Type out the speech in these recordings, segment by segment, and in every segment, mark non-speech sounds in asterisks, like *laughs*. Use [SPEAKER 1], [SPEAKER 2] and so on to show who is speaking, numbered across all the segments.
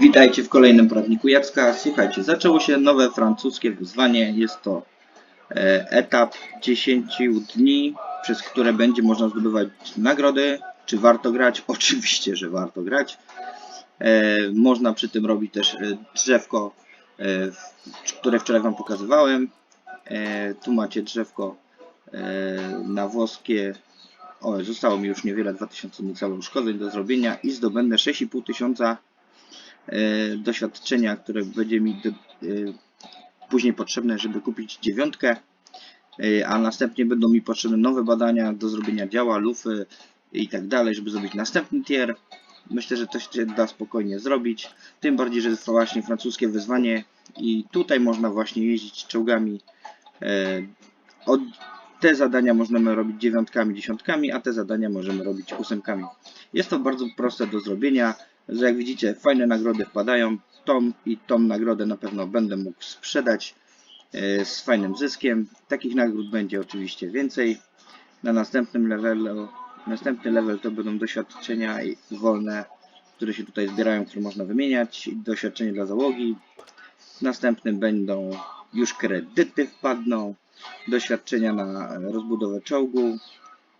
[SPEAKER 1] Witajcie w kolejnym poradniku Jacka. Słuchajcie, zaczęło się nowe francuskie wyzwanie. Jest to e, etap 10 dni, przez które będzie można zdobywać nagrody. Czy warto grać? *laughs* Oczywiście, że warto grać. E, można przy tym robić też e, drzewko, które wczoraj Wam pokazywałem. Tu macie drzewko na włoskie. O, zostało mi już niewiele, 2000 niecałe uszkodzeń do zrobienia i zdobędę 6,5 tysiąca e, doświadczenia, które będzie mi do, e, później potrzebne, żeby kupić dziewiątkę, e, a następnie będą mi potrzebne nowe badania do zrobienia działa, lufy i tak dalej, żeby zrobić następny tier. Myślę, że to się da spokojnie zrobić, tym bardziej, że jest właśnie francuskie wyzwanie i tutaj można właśnie jeździć czołgami. e, te zadania możemy robić dziewiątkami, dziesiątkami, a te zadania możemy robić ósemkami. Jest to bardzo proste do zrobienia że jak widzicie fajne nagrody wpadają. Tą i tą nagrodę na pewno będę mógł sprzedać e, z fajnym zyskiem. Takich nagród będzie oczywiście więcej. Na następnym levelu, następny level to będą doświadczenia wolne, które się tutaj zbierają, które można wymieniać. Doświadczenie dla załogi. Następnym będą już kredyty wpadną. Doświadczenia na rozbudowę czołgu.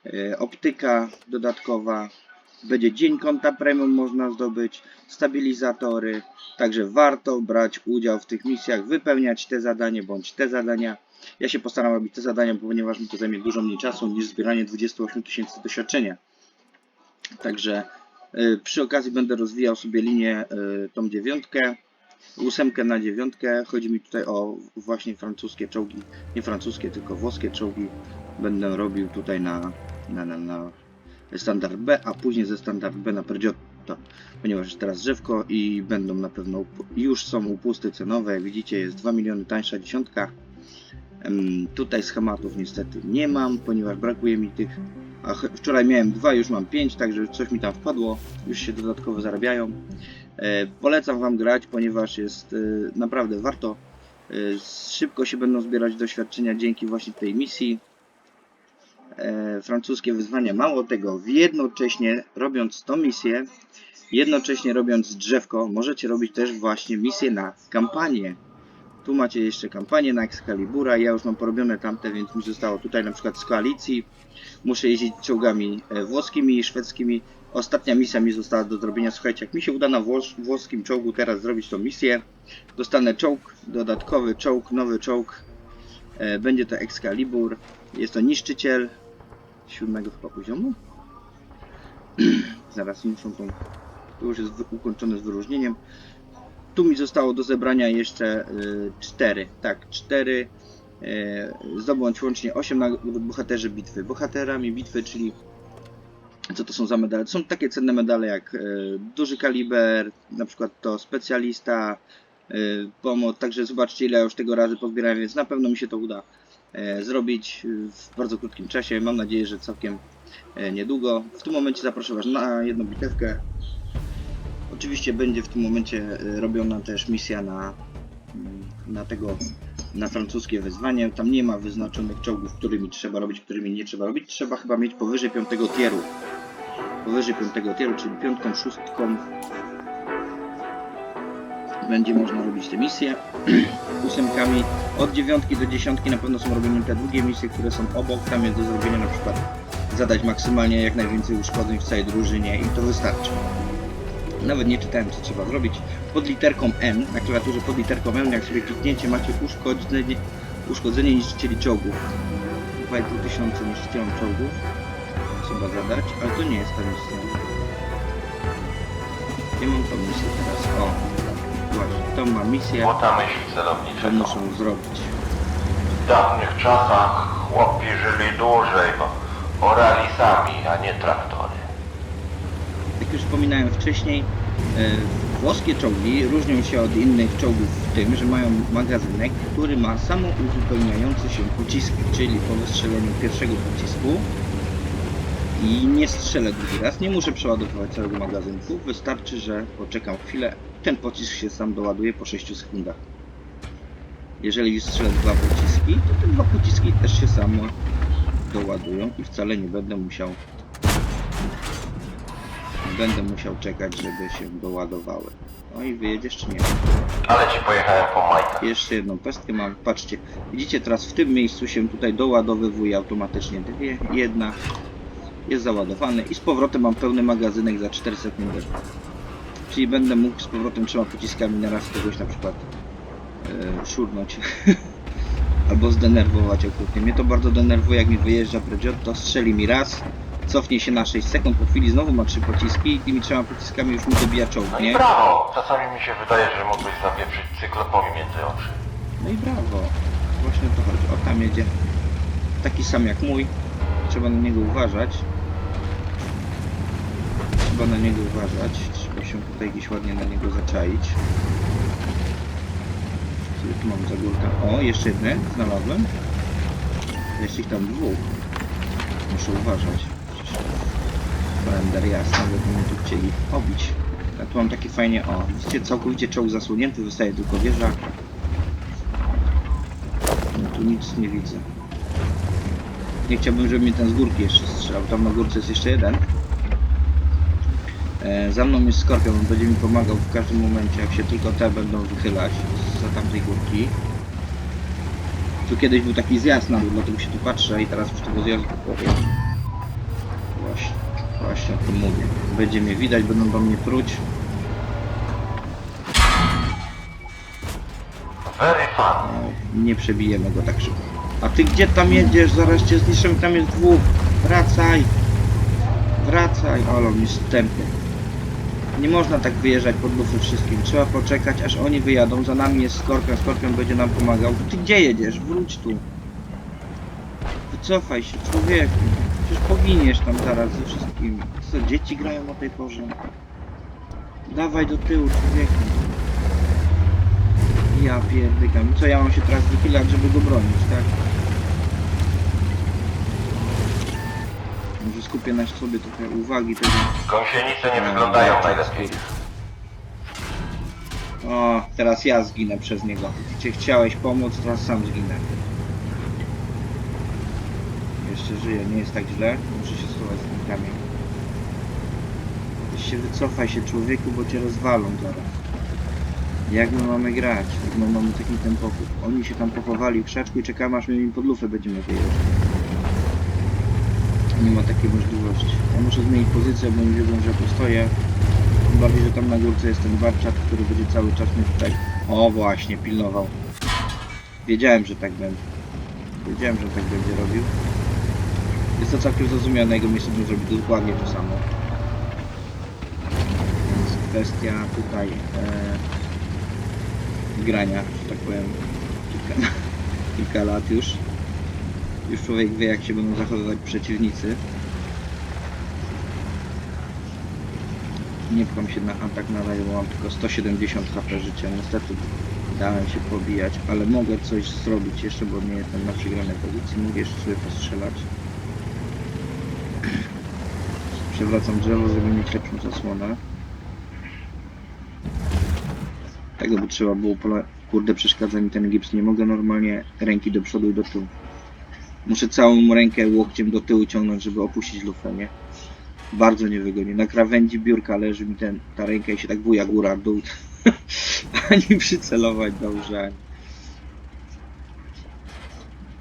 [SPEAKER 1] e, Optyka dodatkowa, będzie dzień konta premium można zdobyć, stabilizatory, także warto brać udział w tych misjach, wypełniać te zadanie bądź te zadania. Ja się postaram robić te zadania, ponieważ mi to zajmie dużo mniej czasu niż zbieranie 28 tysięcy doświadczenia. Także y, przy okazji będę rozwijał sobie linię y, tą dziewiątkę, ósemkę na dziewiątkę. Chodzi mi tutaj o właśnie francuskie czołgi, nie francuskie, tylko włoskie czołgi. Będę robił tutaj na, na, na, na standard B, a później ze standard B na Pergiotto, ponieważ jest teraz drzewko i będą na pewno już są upusty cenowe. Jak widzicie, jest 2 miliony tańsza dziesiątka. Tutaj schematów niestety nie mam, ponieważ brakuje mi tych. A wczoraj miałem dwa, już mam 5, także coś mi tam wpadło, już się dodatkowo zarabiają. E, polecam Wam grać, ponieważ jest e, naprawdę warto. E, szybko się będą zbierać doświadczenia dzięki właśnie tej misji francuskie wyzwania. Mało tego, jednocześnie robiąc tą misję, jednocześnie robiąc drzewko, możecie robić też właśnie misję na kampanię. Tu macie jeszcze kampanię na Excalibura. Ja już mam porobione tamte, więc mi zostało tutaj na przykład z koalicji. Muszę jeździć czołgami e, włoskimi i szwedzkimi. Ostatnia misja mi została do zrobienia. Słuchajcie, jak mi się uda na włos włoskim czołgu teraz zrobić tą misję, dostanę czołg, dodatkowy czołg, nowy czołg. E, Będzie to Excalibur. Jest to niszczyciel siódmego chyba poziomu. *clears throat* Zaraz muszą tą. Tu już jest ukończone z wyróżnieniem. Tu mi zostało do zebrania jeszcze y, cztery. Tak, cztery. Y, zdobądź łącznie 8 nagród bohaterzy bitwy. Bohaterami bitwy, czyli co to są za medale? To są takie cenne medale jak y, duży kaliber, na przykład to specjalista, pomoc. Także zobaczcie ile już tego razy pozbierałem, więc na pewno mi się to uda zrobić y, w bardzo krótkim czasie. Mam nadzieję, że całkiem e, niedługo. W tym momencie zapraszam Was na jedną bitewkę. Oczywiście będzie w tym momencie e, robiona też misja na, mm, na tego na francuskie wyzwanie. Tam nie ma wyznaczonych czołgów, którymi trzeba robić, którymi nie trzeba robić. Trzeba chyba mieć powyżej piątego tieru. Powyżej piątego tieru, czyli piątką, szóstką będzie można robić te misje. *clears throat* Ósemkami od dziewiątki do dziesiątki na pewno są robione te drugie misje, które są obok. Tam jest do zrobienia na przykład zadać maksymalnie jak najwięcej uszkodzeń w całej drużynie i to wystarczy. Nawet nie czytałem co trzeba zrobić. Pod literką N, na klawiaturze pod literką N, jak sobie klikniecie macie uszkodzenie, uszkodzenie niszczycieli czołgów. 2,5 tysiąca niszczycielom czołgów trzeba zadać, ale to nie jest ta misja. Nie mam misję teraz. O, właśnie, tą mam misję, to
[SPEAKER 2] celownicza.
[SPEAKER 1] muszę zrobić.
[SPEAKER 2] W dawnych czasach chłopi żyli dłużej, bo orali sami, a nie traktory.
[SPEAKER 1] Jak już wspominałem wcześniej, e, włoskie czołgi różnią się od innych czołgów w tym, że mają magazynek, który ma samouzupełniające się pociski, czyli po wystrzeleniu pierwszego pocisku i nie strzelę drugi raz, nie muszę przeładowywać całego magazynku, wystarczy, że poczekam chwilę, ten pocisk się sam doładuje po 6 sekundach. Jeżeli strzelę dwa pociski, to te dwa pociski też się samo doładują i wcale nie będę musiał będę musiał czekać, żeby się doładowały. No i wyjedziesz czy nie?
[SPEAKER 2] Ale ci pojechałem po majtach.
[SPEAKER 1] Jeszcze jedną pestkę mam. Patrzcie, widzicie teraz w tym miejscu się tutaj doładowywuje automatycznie dwie, jedna jest załadowany i z powrotem mam pełny magazynek za 4 sekundy. Czyli będę mógł z powrotem trzema pociskami na raz kogoś na przykład e, szurnąć. *laughs* Albo zdenerwować okrutnie. Mnie to bardzo denerwuje, jak mi wyjeżdża Pregiotto, strzeli mi raz, cofnie się na 6 sekund, po chwili znowu ma trzy pociski i tymi trzema pociskami już mi dobija
[SPEAKER 2] No i brawo! Czasami mi się wydaje, że mógłbyś zapieprzyć cyklopowi między oczy.
[SPEAKER 1] No i brawo. Właśnie o to chodzi. O, tam jedzie. Taki sam jak mój. Trzeba na niego uważać. Trzeba na niego uważać. Trzeba się tutaj gdzieś ładnie na niego zaczaić. Który tu mam za górkę? O, jeszcze jedne znalazłem. Jeszcze ich tam dwóch. Muszę uważać. Kalendar jasny, bo mnie tu chcieli obić. Ja tu mam takie fajnie, o, widzicie, całkowicie czołg zasłonięty, wystaje tylko wieża. No tu nic nie widzę. Nie chciałbym, żeby mnie ten z górki jeszcze strzelał. Tam na górce jest jeszcze jeden. E, za mną jest Skorpion, on będzie mi pomagał w każdym momencie, jak się tylko te będą wychylać za tamtej górki. Tu kiedyś był taki zjazd na dół, dlatego się tu patrzę i teraz już tego zjazdu powiem. Właśnie, właśnie o tym mówię. Będzie mnie widać, będą do mnie pruć. No, nie przebijemy go tak szybko. A ty gdzie tam jedziesz? Zaraz cię zniszczę, tam jest dwóch. Wracaj! Wracaj! Olo, mi stępy. Nie można tak wyjeżdżać pod lufy wszystkim. Trzeba poczekać, aż oni wyjadą. Za nami jest Skorpion, Skorpion będzie nam pomagał. Ty gdzie jedziesz? Wróć tu. Wycofaj się, człowieku. Przecież poginiesz tam zaraz ze wszystkimi. Co, dzieci grają o tej porze? Dawaj do tyłu, człowieku. Ja pierdykam. Co ja mam się teraz wychylać, żeby go bronić, tak? Skupię na sobie trochę uwagi tego.
[SPEAKER 2] Gąsienice nie wyglądają
[SPEAKER 1] zobaczcie,
[SPEAKER 2] najlepiej.
[SPEAKER 1] O, teraz ja zginę przez niego. Cię chciałeś pomóc, teraz sam zginę. Jeszcze żyję, nie jest tak źle. Muszę się schować z tym kamień. Weź się wycofaj się człowieku, bo cię rozwalą zaraz. Jak my mamy grać? Jak my mamy taki tempochód? Oni się tam pochowali w krzaczku i czekamy aż my im pod lufę będziemy wyjeżdżać. Nie ma takiej możliwości. Ja muszę zmienić pozycję, bo oni wiedzą, że ja tu stoję. Tym bardziej, że tam na górce jest ten warczat, który będzie cały czas mnie tutaj... O właśnie, pilnował. Wiedziałem, że tak będzie. Wiedziałem, że tak będzie robił. Jest to całkiem zrozumiałe, na jego miejscu bym zrobił dokładnie to samo. Więc kwestia tutaj e, grania, że tak powiem, kilka, *laughs* kilka lat już. Już człowiek wie, jak się będą zachowywać przeciwnicy. Nie pcham się na atak na razie, mam tylko 170 HP życia. Niestety dałem się pobijać, ale mogę coś zrobić jeszcze, bo nie jestem na przegranej pozycji. Mogę jeszcze sobie postrzelać. Przewracam drzewo, żeby mieć lepszą zasłonę. Tego by trzeba było. Kurde, przeszkadza mi ten gips. Nie mogę normalnie ręki do przodu i do tyłu. Muszę całą rękę łokciem do tyłu ciągnąć, żeby opuścić lufę, nie? Bardzo niewygodnie. Na krawędzi biurka leży mi ten, ta ręka i się tak buja góra, dół. *laughs* ani przycelować dobrze. Ani.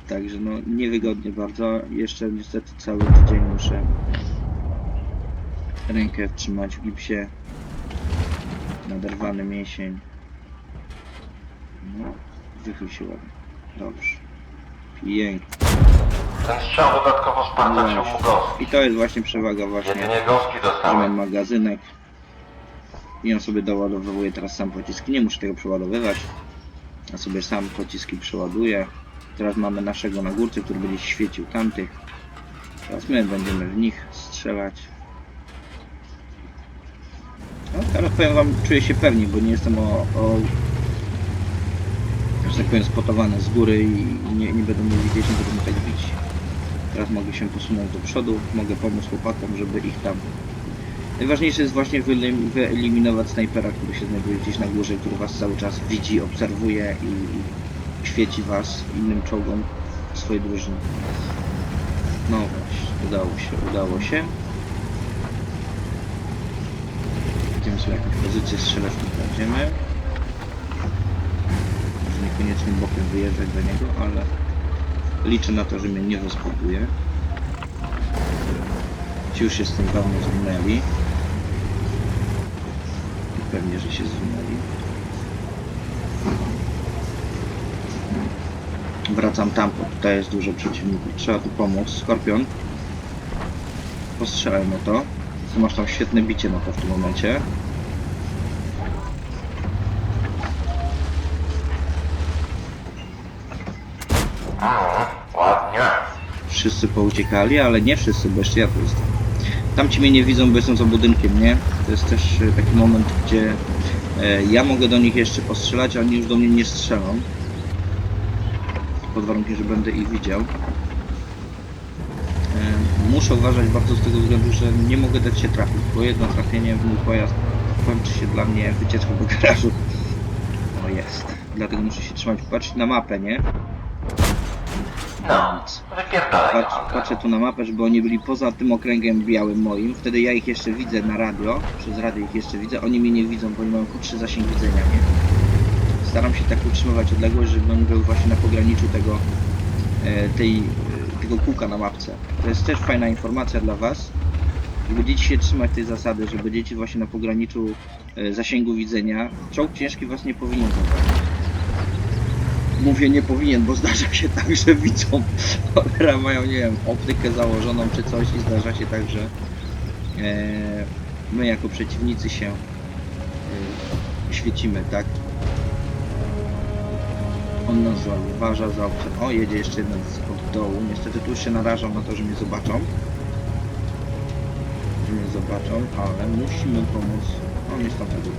[SPEAKER 1] Także no niewygodnie bardzo. Jeszcze niestety cały tydzień muszę rękę trzymać w gipsie. Naderwany mięsień. No, wychyl. Dobrze. Pięknie.
[SPEAKER 2] Ten strzał dodatkowo spartaczył mu gąski.
[SPEAKER 1] I to jest właśnie przewaga właśnie,
[SPEAKER 2] Jedynie
[SPEAKER 1] że mam magazynek. I on sobie doładowuje teraz sam pociski. Nie muszę tego przeładowywać. Ja sobie sam pociski przeładuję. Teraz mamy naszego na górce, który będzie świecił tamtych. Teraz my będziemy w nich strzelać. No, teraz powiem wam, czuję się pewnie, bo nie jestem o, o że tak powiem spotowany z góry i nie, nie będą mnie widzieć, nie będą mnie tak bić. Teraz mogę się posunąć do przodu, mogę pomóc chłopakom, żeby ich tam... Najważniejsze jest właśnie wyelim- wyeliminować snajpera, który się znajduje gdzieś na górze, który was cały czas widzi, obserwuje i, świeci was innym czołgom swojej drużyny. No właśnie, udało się, udało się. Zrobimy sobie jakąś pozycję strzelewki, kładziemy. Może niekoniecznie bokiem wyjeżdżać do niego, ale liczę na to, że mnie nie zaspokuje. Ci już się z tym dawno zwinęli. I pewnie, że się zwinęli. Wracam tam, bo tutaj jest dużo przeciwników. Trzeba tu pomóc. Skorpion. Postrzelaj mu to. Ty masz tam świetne bicie na to w tym momencie. Wszyscy pouciekali, ale nie wszyscy, bo jeszcze ja tu jestem. Tam ci mnie nie widzą, bo jestem za budynkiem, nie? To jest też e, taki moment, gdzie e, ja mogę do nich jeszcze postrzelać, a oni już do mnie nie strzelą. Pod warunkiem, że będę ich widział. E, muszę uważać bardzo z tego względu, że nie mogę dać się trafić, bo jedno trafienie w mój pojazd kończy się dla mnie wycieczką do garażu. O jest. Dlatego muszę się trzymać, patrzeć na mapę, nie?
[SPEAKER 2] Wypierdalaj do
[SPEAKER 1] Patrz,
[SPEAKER 2] hangaru.
[SPEAKER 1] patrzę tu na mapę, żeby oni byli poza tym okręgiem białym moim. Wtedy ja ich jeszcze widzę na radio. Przez radio ich jeszcze widzę. Oni mnie nie widzą, bo oni mają krótszy zasięg widzenia, nie? Staram się tak utrzymywać odległość, żeby on był właśnie na pograniczu tego, e, tej, e, tego kółka na mapce. To jest też fajna informacja dla Was. I będziecie się trzymać tej zasady, że będziecie właśnie na pograniczu e, zasięgu widzenia. Czołg ciężki Was nie powinien zabrać. Mówię nie powinien, bo zdarza się tak, że widzą *laughs* cholera mają, nie wiem, optykę założoną czy coś i zdarza się tak, że e, my jako przeciwnicy się e, świecimy, tak? On nas zauważa za obce. O, jedzie jeszcze jeden z od dołu. Niestety tu się narażam na to, że mnie zobaczą. Że mnie zobaczą, ale musimy pomóc. On jest tam tego.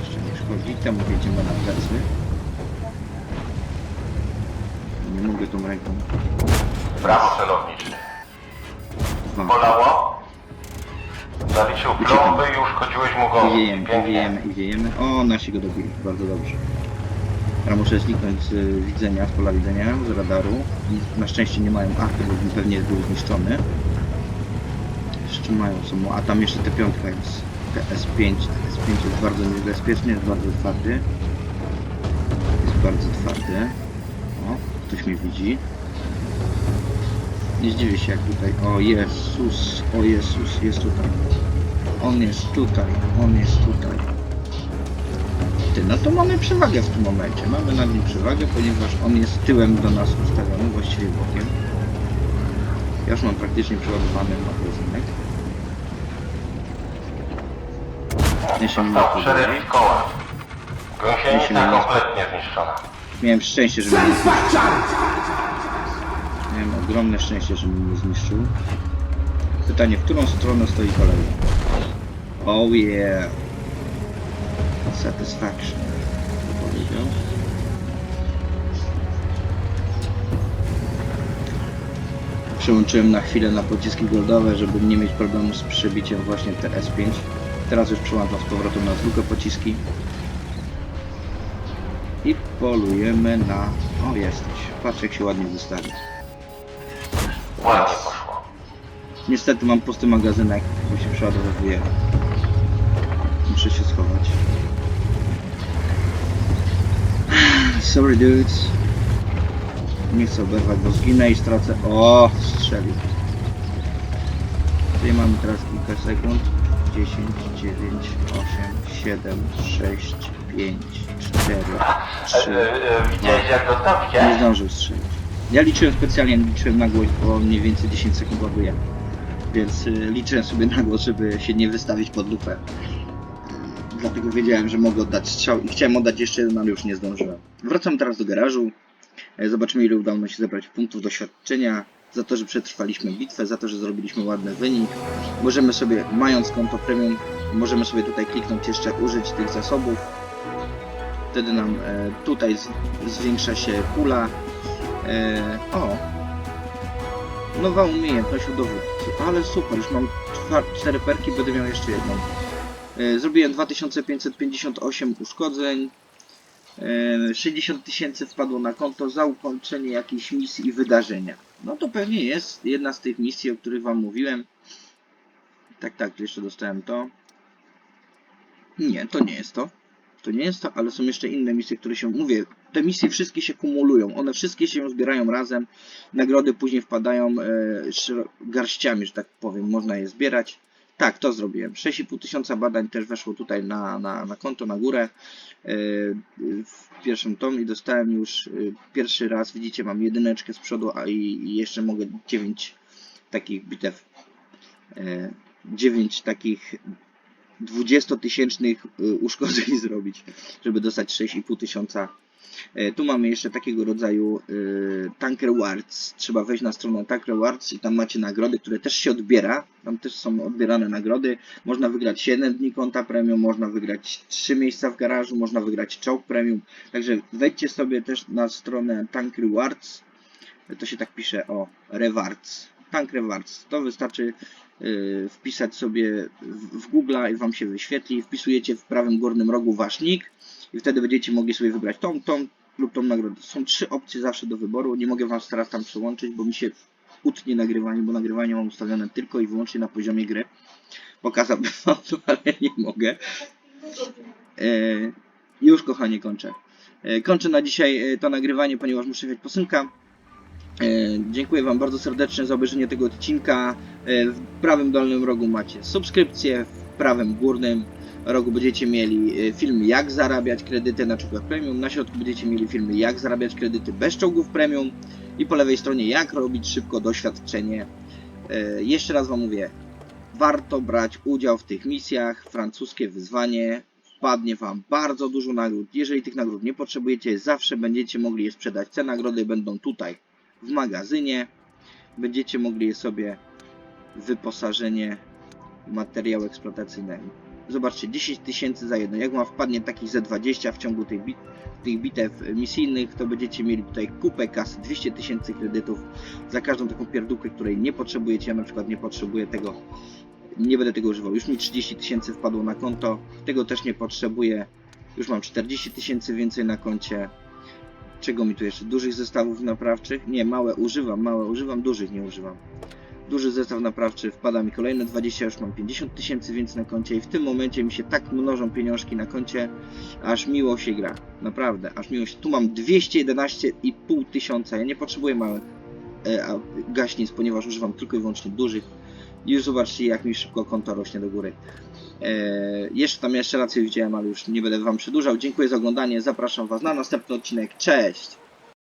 [SPEAKER 1] Jeszcze nie szkodzi. Temu jedziemy na plecy. Nie mogę tą ręką.
[SPEAKER 2] Brawo, celowniczy.
[SPEAKER 1] Dwa.
[SPEAKER 2] Bolało? Zaliczył plomby i uszkodziłeś mu
[SPEAKER 1] I wiejemy, i
[SPEAKER 2] Pięknie.
[SPEAKER 1] wiejemy, i wiejemy. O, nasi go dobili. Bardzo dobrze. Teraz muszę zniknąć z y, widzenia, z pola widzenia, z radaru. I na szczęście nie mają arty, bo pewnie był zniszczony. Jeszcze mają samo, a tam jeszcze te piątka jest. TS5. TS5 jest bardzo niebezpieczny, jest bardzo twardy. Jest bardzo twardy. Ktoś mnie widzi. Nie zdziwię się jak tutaj. O Jezus, o Jezus, jest tutaj. On jest tutaj, on jest tutaj. Ty, no to mamy przewagę w tym momencie. Mamy nad nim przewagę, ponieważ on jest tyłem do nas ustawiony, właściwie bokiem. Ja już mam praktycznie przeładowany magazynek. Nie się nie
[SPEAKER 2] z koła. Gąsienica kompletnie zniszczona.
[SPEAKER 1] Miałem szczęście, że mnie nie zniszczył. Miałem ogromne szczęście, że mnie nie zniszczył. Pytanie, w którą stronę stoi kolejny? Oh yeah. Satisfaction. To powiedział. Przełączyłem na chwilę na pociski goldowe, żeby nie mieć problemu z przebiciem właśnie TS5. Teraz już przełączam z powrotem na zwykłe pociski. I polujemy na... O, jesteś. Patrz jak się ładnie wystawi.
[SPEAKER 2] Ładnie poszło.
[SPEAKER 1] Niestety mam pusty magazynek, bo się przeładowuje. Muszę się schować. *sighs* Sorry dudes. Nie chcę oberwać, bo zginę i stracę... O, strzelił. Tutaj mamy teraz kilka sekund. 10, 9, 8, 7, 6, 5, 4, 3,
[SPEAKER 2] E, e, e, widziałeś jak dostał?
[SPEAKER 1] nie zdążył strzelić. Ja liczyłem specjalnie, liczyłem na głos, bo mniej więcej 10 sekund ładuje. Więc y, liczyłem sobie na głos, żeby się nie wystawić pod lupę. Y, Dlatego wiedziałem, że mogę oddać strzał i chciałem oddać jeszcze jeden, ale już nie zdążyłem. Wracam teraz do garażu. E, Zobaczymy ile udało nam się zebrać punktów doświadczenia. Za to, że przetrwaliśmy bitwę, za to, że zrobiliśmy ładny wynik. Możemy sobie, mając konto premium, możemy sobie tutaj kliknąć jeszcze użyć tych zasobów. Wtedy nam e, tutaj z, zwiększa się pula. E, o! Nowa umiejętność u dowódcy. Ale super, już mam cztery perki, będę miał jeszcze jedną. E, zrobiłem 2558 uszkodzeń. E, 60 tysięcy wpadło na konto za ukończenie jakiejś misji i wydarzenia. No to pewnie jest jedna z tych misji, o których wam mówiłem. Tak, tak, jeszcze dostałem to. Nie, to nie jest to. To nie jest to, ale są jeszcze inne misje, które się, mówię, te misje wszystkie się kumulują, one wszystkie się zbierają razem, nagrody później wpadają e, garściami, że tak powiem, można je zbierać. Tak, to zrobiłem. 6,5 tysiąca badań też weszło tutaj na, na, na konto, na górę e, w pierwszym tom i dostałem już e, pierwszy raz, widzicie, mam jedyneczkę z przodu, a i, i jeszcze mogę 9 takich bitew, e, 9 takich 20-tysięcznych y, uszkodzeń *laughs* zrobić, żeby dostać 6,5 tysiąca. E, Tu mamy jeszcze takiego rodzaju y, Tanker Wards. Trzeba wejść na stronę Tanker Wards i tam macie nagrody, które też się odbiera. Tam też są odbierane nagrody. Można wygrać 7 dni konta premium, można wygrać 3 miejsca w garażu, można wygrać czołg premium. Także wejdźcie sobie też na stronę Tank Rewards. To się tak pisze o Rewards. Tank Rewards. To wystarczy y, wpisać sobie w Google i Wam się wyświetli. Wpisujecie w prawym górnym rogu Wasz nick i wtedy będziecie mogli sobie wybrać tą, tą lub tą nagrodę. Są trzy opcje zawsze do wyboru. Nie mogę Wam teraz tam przełączyć, bo mi się utnie nagrywanie, bo nagrywanie mam ustawione tylko i wyłącznie na poziomie gry. Pokazałbym Wam to, ale nie mogę. E, już kochanie kończę. E, kończę na dzisiaj e, to nagrywanie, ponieważ muszę jechać po synka. E, dziękuję Wam bardzo serdecznie za obejrzenie tego odcinka. W prawym dolnym rogu macie subskrypcję, w prawym górnym rogu będziecie mieli e, filmy jak zarabiać kredyty na czołgach premium, na środku będziecie mieli filmy jak zarabiać kredyty bez czołgów premium i po lewej stronie jak robić szybko doświadczenie. E, Jeszcze raz Wam mówię, warto brać udział w tych misjach, francuskie wyzwanie, wpadnie Wam bardzo dużo nagród. Jeżeli tych nagród nie potrzebujecie, zawsze będziecie mogli je sprzedać. Te nagrody będą tutaj w magazynie. Będziecie mogli je sobie wyposażenie materiału eksploatacyjnego. Zobaczcie, 10 tysięcy za jedno. Jak Wam wpadnie takich ze 20 w ciągu tych, bit, tych bitew misyjnych, to będziecie mieli tutaj kupę kasy, 200 tysięcy kredytów za każdą taką pierdółkę, której nie potrzebujecie. Ja na przykład nie potrzebuję tego, nie będę tego używał. Już mi 30 tysięcy wpadło na konto, tego też nie potrzebuję. Już mam 40 tysięcy więcej na koncie. Czego mi tu jeszcze? Dużych zestawów naprawczych? Nie, małe używam, małe używam, dużych nie używam. Duży zestaw naprawczy, wpada mi kolejne 20, już mam 50 tysięcy więcej na koncie i w tym momencie mi się tak mnożą pieniążki na koncie, aż miło się gra. Naprawdę, aż miło się. Tu mam 211,5 tysiąca, ja nie potrzebuję małych e, gaśnic, ponieważ używam tylko i wyłącznie dużych. Już zobaczcie jak mi szybko konto rośnie do góry. E, jeszcze tam jeszcze rację widziałem, ale już nie będę Wam przedłużał. Dziękuję za oglądanie, zapraszam Was na następny odcinek. Cześć!